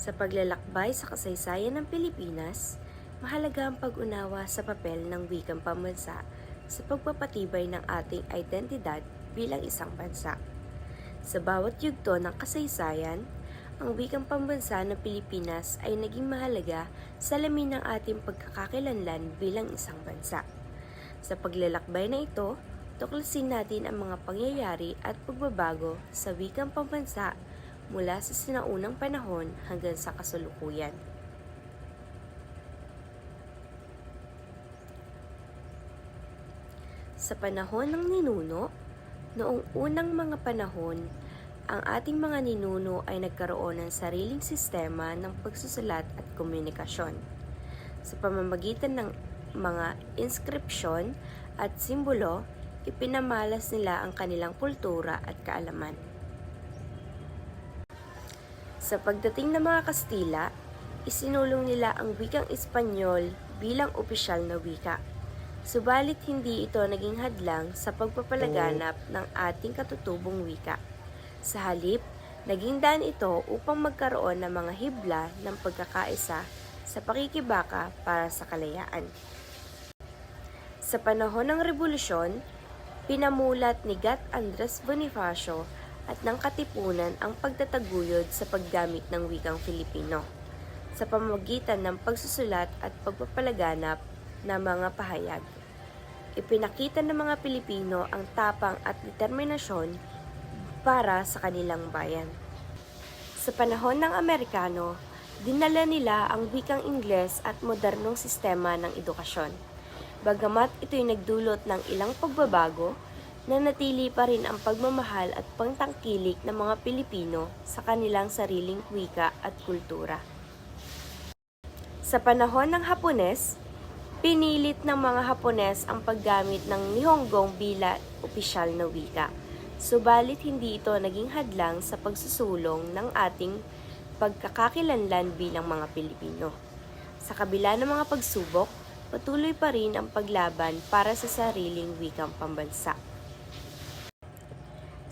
Sa paglalakbay sa kasaysayan ng Pilipinas, mahalaga ang pag-unawa sa papel ng wikang pambansa sa pagpapatibay ng ating identidad bilang isang bansa. Sa bawat yugto ng kasaysayan, ang wikang pambansa ng Pilipinas ay naging mahalaga sa lamin ng ating pagkakakilanlan bilang isang bansa. Sa paglalakbay na ito, tuklasin natin ang mga pangyayari at pagbabago sa wikang pambansa mula sa sinaunang panahon hanggang sa kasalukuyan. Sa panahon ng ninuno, noong unang mga panahon, ang ating mga ninuno ay nagkaroon ng sariling sistema ng pagsusulat at komunikasyon. Sa pamamagitan ng mga inskripsyon at simbolo, ipinamalas nila ang kanilang kultura at kaalaman. Sa pagdating ng mga Kastila, isinulong nila ang wikang Espanyol bilang opisyal na wika. Subalit hindi ito naging hadlang sa pagpapalaganap ng ating katutubong wika. Sa halip, naging daan ito upang magkaroon ng mga hibla ng pagkakaisa sa pakikibaka para sa kalayaan. Sa panahon ng Revolusyon, pinamulat ni Gat Andres Bonifacio at ng Katipunan ang pagtataguyod sa paggamit ng wikang Filipino sa pamamagitan ng pagsusulat at pagpapalaganap ng mga pahayag. Ipinakita ng mga Pilipino ang tapang at determinasyon para sa kanilang bayan. Sa panahon ng Amerikano, dinala nila ang wikang Ingles at modernong sistema ng edukasyon. Bagamat ito'y nagdulot ng ilang pagbabago, nanatili pa rin ang pagmamahal at pangtangkilik ng mga Pilipino sa kanilang sariling wika at kultura. Sa panahon ng Hapones, pinilit ng mga Hapones ang paggamit ng Nihonggong bilang opisyal na wika. Subalit hindi ito naging hadlang sa pagsusulong ng ating pagkakakilanlan bilang mga Pilipino. Sa kabila ng mga pagsubok, patuloy pa rin ang paglaban para sa sariling wikang pambansa.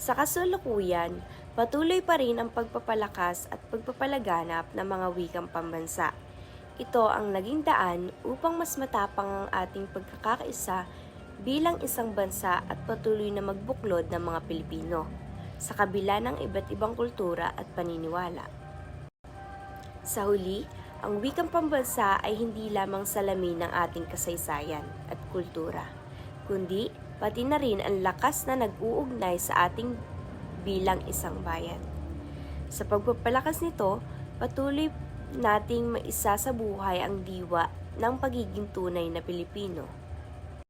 Sa kasalukuyan, patuloy pa rin ang pagpapalakas at pagpapalaganap ng mga wikang pambansa. Ito ang naging daan upang mas matapang ang ating pagkakaisa bilang isang bansa at patuloy na magbuklod ng mga Pilipino sa kabila ng iba't ibang kultura at paniniwala. Sa huli, ang wikang pambansa ay hindi lamang salamin ng ating kasaysayan at kultura, kundi pati na rin ang lakas na nag-uugnay sa ating bilang isang bayan. Sa pagpapalakas nito, patuloy nating maisa sa buhay ang diwa ng pagiging tunay na Pilipino.